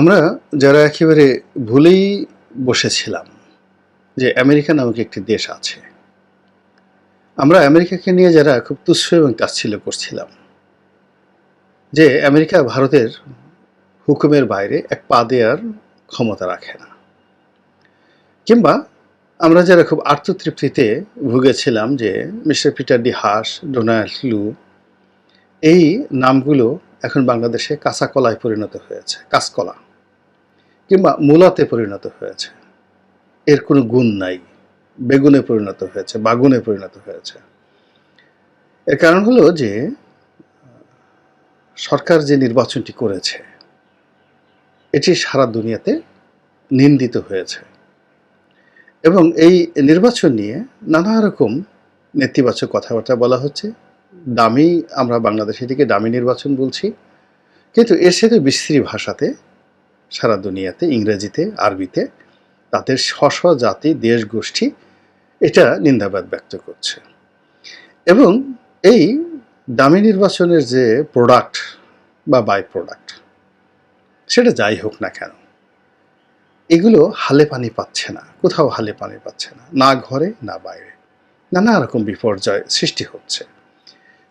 আমরা যারা একেবারে ভুলেই বসেছিলাম যে আমেরিকা নামক একটি দেশ আছে, আমরা আমেরিকাকে নিয়ে যারা খুব তুচ্ছ এবং তাচ্ছিল্য করছিলাম যে আমেরিকা ভারতের হুকুমের বাইরে এক পা দেওয়ার ক্ষমতা রাখে না। কিংবা আমরা যারা খুব আত্মতৃপ্তিতে ভুগেছিলাম যে mister Peter D Haas Donald Lu, এই নামগুলো এখন বাংলাদেশে কাঁচা কলায় পরিণত হয়েছে, কাঁচকলা। কিংবা মূলাতে পরিণত হয়েছে। এর কোনো গুণ নাই। বেগুনে পরিণত হয়েছে, বাগুনে পরিণত হয়েছে। এর কারণ হলো যে, সরকার যে নির্বাচনটি করেছে, এটি সারা দুনিয়াতে নিন্দিত হয়েছে। এবং এই নির্বাচন নিয়ে নানা রকম নেতিবাচক কথাবার্তা বলা হচ্ছে। দামি, আমরা বাংলাদেশ এটিকে দামি নির্বাচন বলছি। কিন্তু এর সাথে বিস্তৃত ভাষাতে সারা দুনিয়াতে, ইংরেজিতে, আরবিতে, তাদের স্ব জাতি দেশ গোষ্ঠী এটা নিন্দাবাদ ব্যক্ত করছে। এবং এই দামি নির্বাচনের যে প্রোডাক্ট বা বাই প্রোডাক্ট সেটা যাই হোক না কেন, এগুলো হালে পানি পাচ্ছে না, কোথাও হালে পানি পাচ্ছে না না ঘরে, না বাইরে। নানা রকম বিপর্যয় সৃষ্টি হচ্ছে।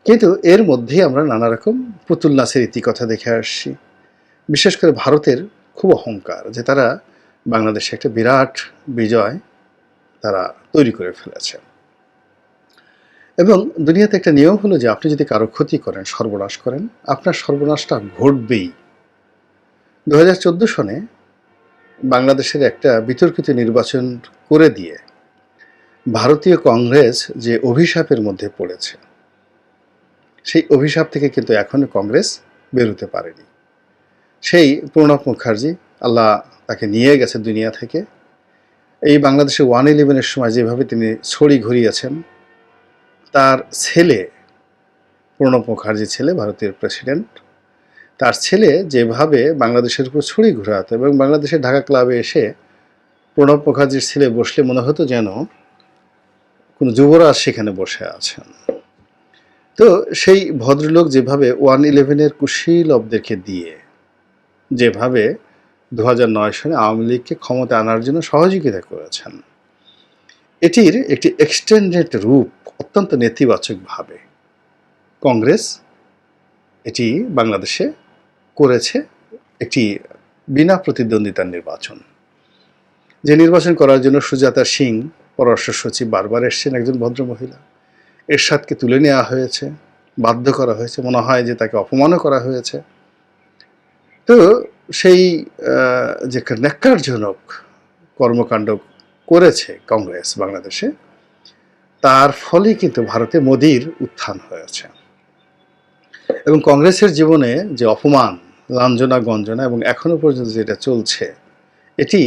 কিন্তু এর মধ্যেই আমরা নানা রকম পুতুল নাচের ইতিকথা দেখে আসছি। বিশেষ করে ভারতের খুব অহংকার যে তারা বাংলাদেশে একটা বিরাট বিজয় তারা তৈরি করে ফেলেছে। এবং দুনিয়াতে একটা নিয়ম হলো যে আপনি যদি কারও ক্ষতি করেন, সর্বনাশ করেন, আপনার সর্বনাশটা ঘটবেই। দু হাজার চোদ্দ সনে বাংলাদেশের একটা বিতর্কিত নির্বাচন করে দিয়ে ভারতীয় কংগ্রেস যে অভিশাপের মধ্যে পড়েছে, সেই অভিশাপ থেকে কিন্তু এখনও কংগ্রেস বেরোতে পারেনি। সেই প্রণব মুখার্জি, আল্লাহ তাকে নিয়ে গেছে দুনিয়া থেকে। এই বাংলাদেশে ওয়ান ইলেভেনের সময় যেভাবে তিনি ছড়ি ঘুরিয়েছেন, তার ছেলে, প্রণব মুখার্জি ছেলে, ভারতের প্রেসিডেন্ট, তার ছেলে যেভাবে বাংলাদেশের উপর ছড়ি ঘুরাতো এবং বাংলাদেশের ঢাকা ক্লাবে এসে প্রণব মুখার্জির ছেলে বসলে মনে হতো যেন কোনো যুবরাজ সেখানে বসে আছেন। তো সেই ভদ্রলোক যেভাবে ওয়ান ইলেভেনের কুশীলবদেরকে দিয়ে যেভাবে দু সালে আওয়ামী লীগকে ক্ষমতা আনার জন্য সহযোগিতা করেছেন। এটির একটি এক্সটেন্ডেড রূপ অত্যন্ত নেতিবাচকভাবে কংগ্রেস এটি বাংলাদেশে করেছে একটি বিনা প্রতিদ্বন্দ্বিতার নির্বাচন। যে নির্বাচন করার জন্য সুজাতা সিং পররাষ্ট্র সচিব বারবার এসছেন, একজন ভদ্রমহিলা। এরশাদকে তুলে নেওয়া হয়েছে, বাধ্য করা হয়েছে। মনে হয় যে তাকে অপমানও করা হয়েছে। তো সেই যে ন্যাক্কারজনক কর্মকাণ্ড করেছে কংগ্রেস বাংলাদেশে, তার ফলে কিন্তু ভারতে মোদির উত্থান হয়েছে। এবং কংগ্রেসের জীবনে যে অপমান লাঞ্জনা গঞ্জনা এবং এখনও পর্যন্ত যেটা চলছে, এটি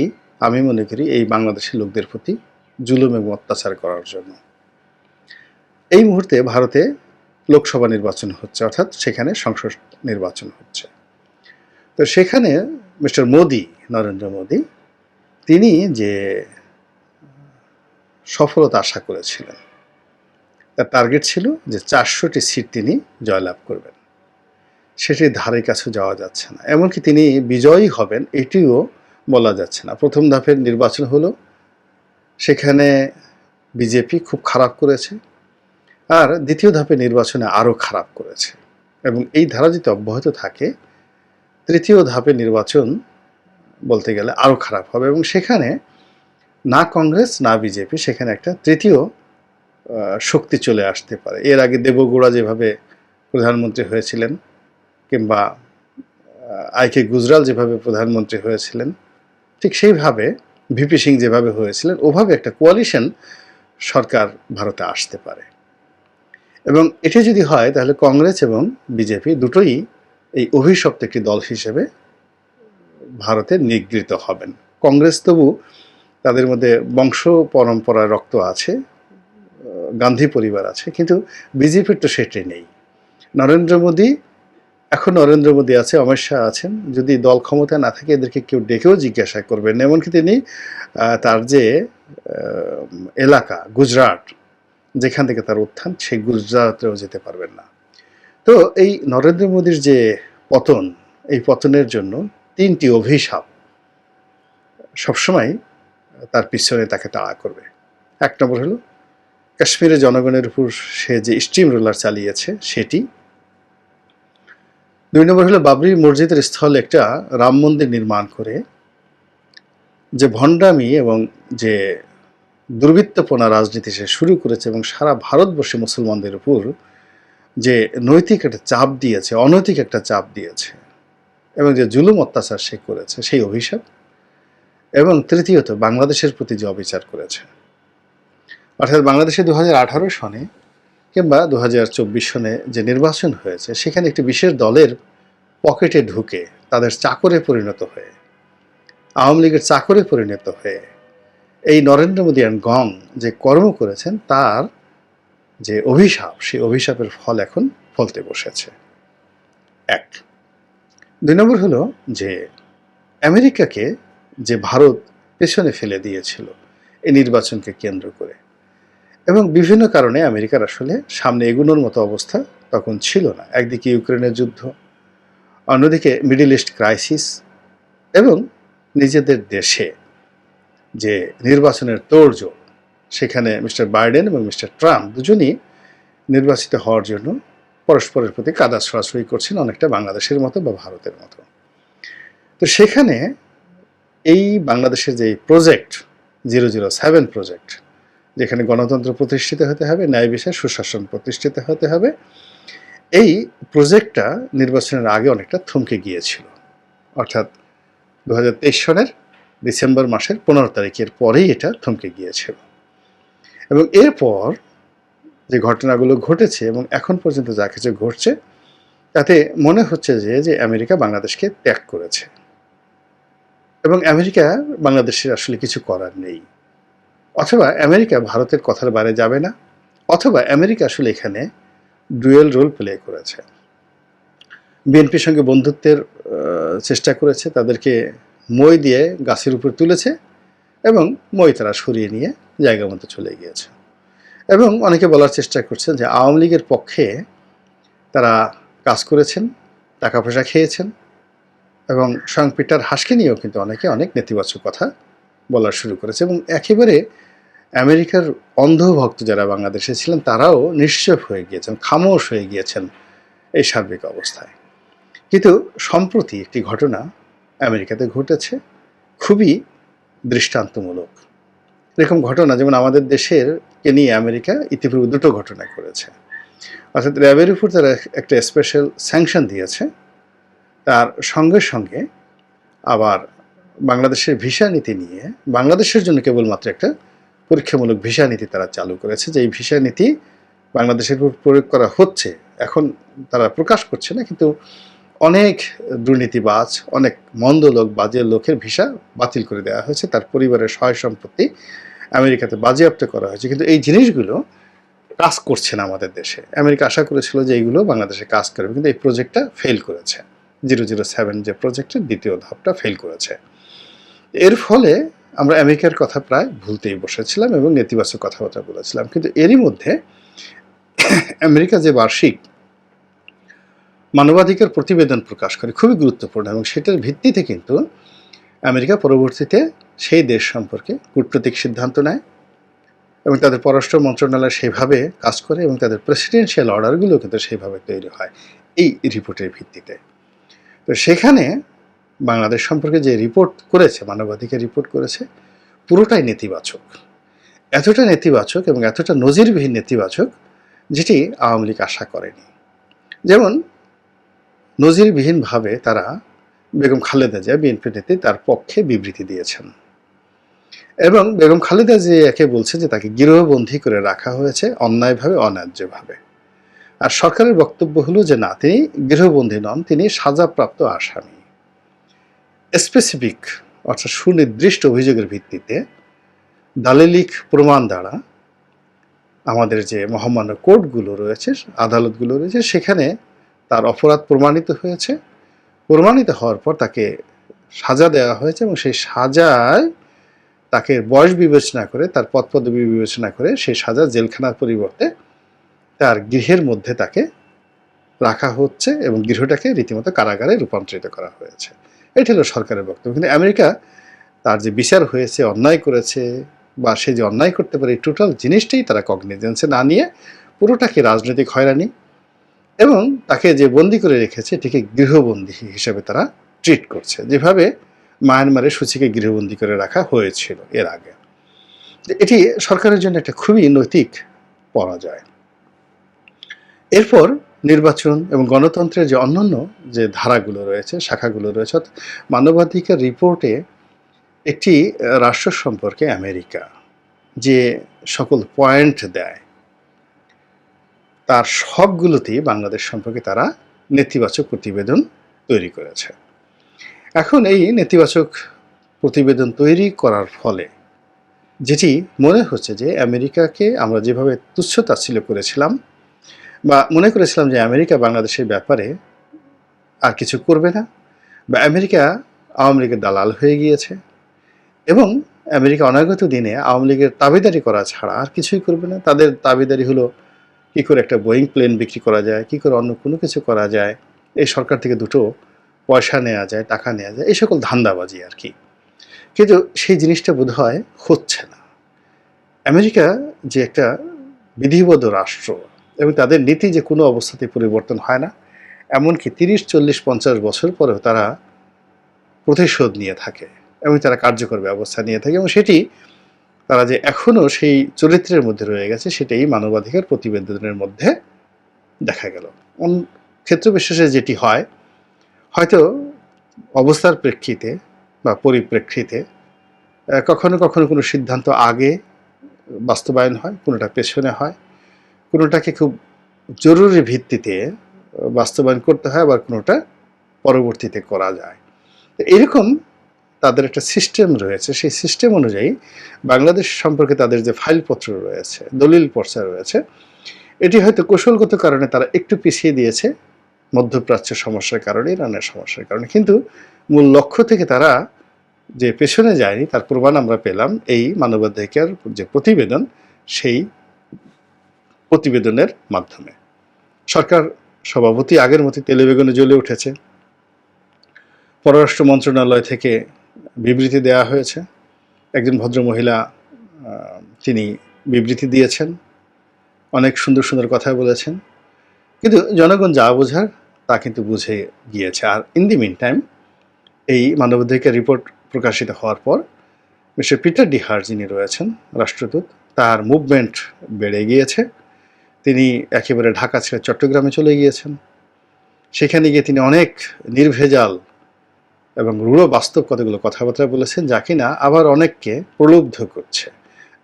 আমি মনে করি এই বাংলাদেশের লোকদের প্রতি জুলুম এবং অত্যাচার করার জন্য। এই মুহূর্তে ভারতে লোকসভা নির্বাচন হচ্ছে, অর্থাৎ সেখানে সংসদ নির্বাচন হচ্ছে। তো সেখানে মিস্টার মোদি, নরেন্দ্র মোদি, তিনি যে সফলতা আশা করেছিলেন, তার টার্গেট ছিল যে চারশোটি সিট তিনি জয়লাভ করবেন। সেটির ধারে কাছে যাওয়া যাচ্ছে না। এমনকি তিনি বিজয়ী হবেন, এটিও বলা যাচ্ছে না। প্রথম ধাপের নির্বাচন হলো, সেখানে বিজেপি খুব খারাপ করেছে, আর দ্বিতীয় ধাপের নির্বাচনে আরও খারাপ করেছে। এবং এই ধারা যদি অব্যাহত থাকে তৃতীয় ধাপে নির্বাচন বলতে গেলে আরও খারাপ হবে এবং সেখানে না কংগ্রেস, না বিজেপি, সেখানে একটা তৃতীয় শক্তি চলে আসতে পারে। এর আগে দেবগৌড়া যেভাবে প্রধানমন্ত্রী হয়েছিলেন কিংবা আইকে গুজরাল যেভাবে প্রধানমন্ত্রী হয়েছিলেন, ঠিক সেইভাবে ভিপি সিং যেভাবে হয়েছিলেন, ওভাবে একটা কোয়ালিশন সরকার ভারতে আসতে পারে। এবং এটি যদি হয়, তাহলে কংগ্রেস এবং বিজেপি দুটোই এই অভিশপ্ত একটি দল হিসেবে ভারতে নিগৃহীত হবেন। কংগ্রেস তবু তাদের মধ্যে বংশ পরম্পরা, রক্ত আছে, গান্ধী পরিবার আছে, কিন্তু বিজেপির তো সেটি নেই। নরেন্দ্র মোদী, এখন নরেন্দ্র মোদী আছে, অমিত শাহ আছেন। যদি দল ক্ষমতা না থাকে, এদেরকে কেউ ডেকেও জিজ্ঞাসা করবেন। এমনকি তিনি তার যে এলাকা, গুজরাট, যেখান থেকে তার উত্থান, সেই গুজরাটেও যেতে পারবেন না। তো এই নরেন্দ্র মোদীর যে পতন, এই পতনের জন্য তিনটি অভিশাপ সবসময় তার পিছনে তাকে তাড়া করবে। এক নম্বর হলো কাশ্মীরের জনগণের উপর সে যে স্টিম রোলার চালিয়েছে সেটি। দুই নম্বর হলো, বাবরি মসজিদের স্থল একটা রাম মন্দির নির্মাণ করে যে ভণ্ডামি এবং যে দুর্বৃত্তপনা রাজনীতি সে শুরু করেছে এবং সারা ভারতবর্ষে মুসলমানদের উপর যে নৈতিক একটা চাপ দিয়েছে, অনৈতিক একটা চাপ দিয়েছে, এবং যে জুলুম অত্যাচার সে করেছে, সেই অভিশাপ, এবং তৃতীয়ত বাংলাদেশের প্রতি যে অবিচার করেছে। অর্থাৎ বাংলাদেশে দু হাজার আঠারো সনে কিংবা দু হাজার চব্বিশ সনে যে নির্বাচন হয়েছে, সেখানে একটি বিশেষ দলের পকেটে ঢুকে তাদের চাকরে পরিণত হয়ে, আওয়ামী লীগের চাকরে পরিণত হয়ে, এই নরেন্দ্র মোদী অ্যান্ড গং যে কর্ম করেছেন, তার যে অভিশাপ, সেই অভিশাপের ফল এখন ফলতে বসেছে। এক। দুই নম্বর হলো যে আমেরিকাকে যে ভারত পেছনে ফেলে দিয়েছিল এই নির্বাচনকে কেন্দ্র করে এবং বিভিন্ন কারণে আমেরিকার আসলে সামনে এগুনোর মতো অবস্থা তখন ছিল না। একদিকে ইউক্রেনের যুদ্ধ, অন্যদিকে মিডিল ইস্ট ক্রাইসিস এবং নিজেদের দেশে যে নির্বাচনের তোড়জোড় সেখানে মিস্টার বাইডেন এবং মিস্টার ট্রাম্প দুজনই নির্বাচিত হওয়ার জন্য পরস্পরের প্রতি কাদা ছড়াছড়ি করছেন অনেকটা বাংলাদেশের মতো বা ভারতের মতো। তো সেখানে এই বাংলাদেশের যে project, zero zero seven project, যেখানে গণতন্ত্র প্রতিষ্ঠিত হতে হবে, ন্যায় বিষয়ে সুশাসন প্রতিষ্ঠিত হতে হবে, এই প্রজেক্টটা নির্বাচনের আগে অনেকটা থমকে গিয়েছিল। অর্থাৎ দু হাজার তেইশ সনের ডিসেম্বর মাসের পনেরো তারিখের পরেই এটা থমকে গিয়েছিল। এবং এরপর যে ঘটনাগুলো ঘটেছে এবং এখন পর্যন্ত যা কিছু ঘটছে, তাতে মনে হচ্ছে যে যে আমেরিকা বাংলাদেশকে ত্যাগ করেছে। এবং আমেরিকা বাংলাদেশের আসলে কিছু করার নেই। অথবা আমেরিকা ভারতের কথার বাইরে যাবে না, অথবা আমেরিকা আসলে এখানে ডুয়েল রোল প্লে করেছে। বিএনপির সঙ্গে বন্ধুত্বের চেষ্টা করেছে, তাদেরকে মই দিয়ে গাছের উপর তুলেছে এবং মই তারা সরিয়ে নিয়ে জায়গা মতো চলে গিয়েছে। এবং অনেকে বলার চেষ্টা করছেন যে আওয়ামী লীগের পক্ষে তারা কাজ করেছেন টাকা পয়সা খেয়েছেন এবং স্বয়ং পিটার হাসকে নিয়েও কিন্তু অনেকে অনেক নেতিবাচক কথা বলা শুরু করেছে এবং একেবারে আমেরিকার অন্ধভক্ত যারা বাংলাদেশে ছিলেন তারাও নিশ্চয় হয়ে গিয়েছেন, খামোশ হয়ে গিয়েছেন এই সার্বিক অবস্থায়। কিন্তু সম্প্রতি একটি ঘটনা আমেরিকাতে ঘটেছে, খুবই দৃষ্টান্তমূলক। এরকম ঘটনা, যেমন আমাদের দেশের কে নিয়ে আমেরিকা ইতিপূর্বে দুটো ঘটনা করেছে। অর্থাৎ র্যাবের উপর তারা একটা স্পেশাল স্যাংশন দিয়েছে। তার সঙ্গে সঙ্গে আবার বাংলাদেশের ভিসা নীতি নিয়ে, বাংলাদেশের জন্য কেবলমাত্র একটা পরীক্ষামূলক ভিসা নীতি তারা চালু করেছে, যে এই ভিসা নীতি বাংলাদেশের উপর প্রয়োগ করা হচ্ছে। এখন তারা প্রকাশ করছে না, কিন্তু অনেক দুর্নীতিবাজ, অনেক মন্দ লোক, বাজে লোকের ভিসা বাতিল করে দেওয়া হয়েছে। তার পরিবারের সহায় সম্পত্তি আমেরিকাতে বাজেয়াপ্ত করা হয়েছে। কিন্তু এই জিনিসগুলো কাজ করছে না আমাদের দেশে। আমেরিকা আশা করেছিল যে এইগুলো বাংলাদেশে কাজ করবে, কিন্তু এই প্রজেক্টটা ফেল করেছে। জিরো জিরো সেভেন যে প্রজেক্টের দ্বিতীয় ধাপটা ফেল করেছে। এর ফলে আমরা আমেরিকার কথা প্রায় ভুলতেই বসেছিলাম এবং নেতিবাচক কথাবার্তা বলেছিলাম। কিন্তু এরই মধ্যে আমেরিকা যে বার্ষিক মানবাধিকার প্রতিবেদন প্রকাশ করে, খুবই গুরুত্বপূর্ণ এবং সেটার ভিত্তিতে কিন্তু আমেরিকা পরবর্তীতে সেই দেশ সম্পর্কে কূটনৈতিক সিদ্ধান্ত নেয় এবং তাদের পররাষ্ট্র মন্ত্রণালয় সেভাবে কাজ করে এবং তাদের প্রেসিডেন্সিয়াল অর্ডারগুলো কিন্তু সেইভাবে তৈরি হয় এই রিপোর্টের ভিত্তিতে। তো সেখানে বাংলাদেশ সম্পর্কে যে রিপোর্ট করেছে, মানবাধিকার রিপোর্ট করেছে, পুরোটাই নেতিবাচক। এতটা নেতিবাচক এবং এতটা নজিরবিহীন নেতিবাচক যেটি আওয়ামী লীগ আশা করেনি। যেমন নজিরবিহীনভাবে তারা বেগম খালেদা জিয়া, বিএনপি নেত্রী, তার পক্ষে বিবৃতি দিয়েছেন। এবং বেগম খালেদা জিয়াকে বলছে যে তাকে গৃহবন্দী করে রাখা হয়েছে অন্যায়ভাবে, অন্যায্যভাবে। আর সরকারের বক্তব্য হলো যে না, তিনি গৃহবন্দী নন, তিনি সাজাপ্রাপ্ত আসামি। স্পেসিফিক অর্থাৎ সুনির্দিষ্ট অভিযোগের ভিত্তিতে দালিলিক প্রমাণ দ্বারা আমাদের যে মহামান্য কোর্টগুলো রয়েছে, আদালতগুলো রয়েছে, সেখানে তার অপরাধ প্রমাণিত হয়েছে। প্রমাণিত হওয়ার পর তাকে সাজা দেওয়া হয়েছে এবং সেই সাজায় তাকে বয়স বিবেচনা করে, তার পদ পদবি বিবেচনা করে সেই সাজা জেলখানার পরিবর্তে তার গৃহের মধ্যে তাকে রাখা হচ্ছে এবং গৃহটাকে রীতিমতো কারাগারে রূপান্তরিত করা হয়েছে। এটা হলো সরকারের বক্তব্য। কিন্তু আমেরিকা তার যে বিচার হয়েছে, অন্যায় করেছে বা সে যে অন্যায় করতে পারে, এই টোটাল জিনিসটাই তারা কগনিজেন্সে না নিয়ে পুরোটাকে রাজনৈতিক হয়রানি এবং তাকে যে বন্দি করে রেখেছে, এটিকে গৃহবন্দী হিসেবে তারা ট্রিট করছে। যেভাবে মায়ানমারে সূচিকে গৃহবন্দী করে রাখা হয়েছিল এর আগে। এটি সরকারের জন্য একটা খুবই নৈতিক পরাজয়। এরপর নির্বাচন এবং গণতন্ত্রের যে অন্যান্য যে ধারাগুলো রয়েছে, শাখাগুলো রয়েছে মানবাধিকার রিপোর্টে একটি রাষ্ট্র সম্পর্কে আমেরিকা যে সকল পয়েন্ট দেয়, তার সবগুলোতেই বাংলাদেশ সম্পর্কে তারা নেতিবাচক প্রতিবেদন তৈরি করেছে। এখন এই নেতিবাচক প্রতিবেদন তৈরি করার ফলে যেটি মনে হচ্ছে যে আমেরিকাকে আমরা যেভাবে তুচ্ছ তাচ্ছিল্য করেছিলাম বা মনে করেছিলাম যে আমেরিকা বাংলাদেশের ব্যাপারে আর কিছু করবে না, বা আমেরিকা আওয়ামী লীগের দালাল হয়ে গিয়েছে এবং আমেরিকা অনাগত দিনে আওয়ামী লীগের তাবেদারি করা ছাড়া আর কিছুই করবে না। তাদের তাবেদারি হলো কী করে একটা বোয়িং প্লেন বিক্রি করা যায়, কী করে অন্য কোনো কিছু করা যায়। এই সরকার থেকে দুটো পয়সা নেওয়া যায়, টাকা নেওয়া যায়, এই সকল ধান্দাবাজি আর কি। কিন্তু সেই জিনিসটা বোধ হয় হচ্ছে না। আমেরিকা যে একটা বিধিবদ্ধ রাষ্ট্র এবং তাদের নীতি যে কোনো অবস্থাতে পরিবর্তন হয় না, এমনকি তিরিশ, চল্লিশ, পঞ্চাশ বছর পরেও তারা প্রতিশোধ নিয়ে থাকে এবং তারা কার্যকর ব্যবস্থা নিয়ে থাকে এবং সেটি তারা যে এখনও সেই চরিত্রের মধ্যে রয়ে গেছে, সেটাই মানবাধিকার প্রতিবেদনের মধ্যে দেখা গেল। ক্ষেত্র বিশেষে যেটি হয় হয়তো অবস্থার প্রেক্ষিতে বা পরিপ্রেক্ষিতে কখনো কখনো কোনো সিদ্ধান্ত আগে বাস্তবায়ন হয়, কোনোটা পেছনে হয়, কোনোটাকে খুব জরুরি ভিত্তিতে বাস্তবায়ন করতে হয়, আবার কোনোটা পরবর্তীতে করা যায়। এরকম তাদের একটা সিস্টেম রয়েছে। সেই সিস্টেম অনুযায়ী বাংলাদেশ সম্পর্কে তাদের যে ফাইলপত্র রয়েছে, দলিল পর্চা রয়েছে, এটি হয়তো কৌশলগত কারণে তারা একটু পিছিয়ে দিয়েছে মধ্যপ্রাচ্যের সমস্যার কারণে, ইরানের সমস্যার কারণে। কিন্তু মূল লক্ষ্য থেকে তারা যে পেছনে যায়নি, তার প্রমাণ আমরা পেলাম, এই মানবাধিকার যে প্রতিবেদন, সেই প্রতিবেদনের মাধ্যমে। সরকার সভাপতি আগের মতো তেলে বেগুনে জ্বলে উঠেছে। পররাষ্ট্র মন্ত্রণালয় থেকে বিবৃতি দেওয়া হয়েছে। একজন ভদ্রমহিলা তিনি বিবৃতি দিয়েছেন। অনেক সুন্দর সুন্দর কথা বলেছেন। কিন্তু জনগণ যা বোঝার তা কিন্তু বুঝে গিয়েছে। আর ইন দি মিন টাইম এই মানবাধিকার রিপোর্ট প্রকাশিত হওয়ার পর, মিস্টার পিটার ডিহার যিনি রয়েছেন, রাষ্ট্রদূত, তার মুভমেন্ট বেড়ে গিয়েছে। তিনি একেবারে ঢাকা ছেড়ে চট্টগ্রামে চলে গিয়েছেন। সেখানে গিয়ে তিনি অনেক নির্ভেজাল এবং রূঢ় বাস্তব কতগুলো কথাবার্তা বলেছেন, যা কিনা আবার অনেককে প্রলুব্ধ করছে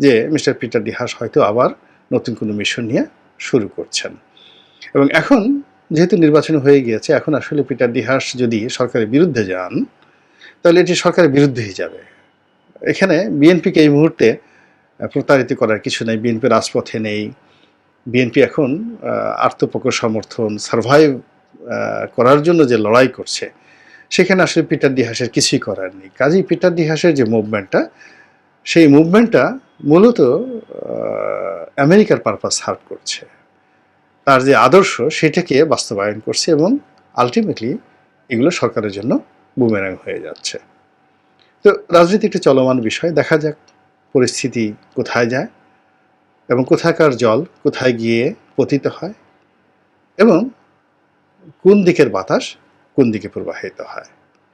যে মিস্টার পিটার ডিহাস হয়তো আবার নতুন কোনো মিশন নিয়ে শুরু করছেন। এবং এখন যেহেতু নির্বাচন হয়ে গিয়েছে, এখন আসলে পিটার ডিহাস যদি সরকারের বিরুদ্ধে যান, তাহলে এটি সরকারের বিরুদ্ধেই যাবে। এখানে বিএনপিকে এই মুহূর্তে প্রতারিত করার কিছু নেই। বিএনপি রাজপথে নেই। বিএনপি এখন আত্মপক্ষ সমর্থন সার্ভাইভ করার জন্য যে লড়াই করছে, সেখানে আসলে পিটার দিহাসের কিছুই করার নেই। কাজেই পিটার দিহাসের যে মুভমেন্টটা সেই মুভমেন্টটা মূলত আমেরিকার পারপাস সার্ভ করছে। তার যে আদর্শ সেটাকে বাস্তবায়ন করছে এবং আলটিমেটলি এগুলো সরকারের জন্য বুমেরাং হয়ে যাচ্ছে। তো রাজনীতি একটি চলমান বিষয়, দেখা যাক পরিস্থিতি কোথায় যায় এবং কোথাকার জল কোথায় গিয়ে পতিত হয় এবং কোন দিকের বাতাস কোন দিকে প্রবাহিত হয়।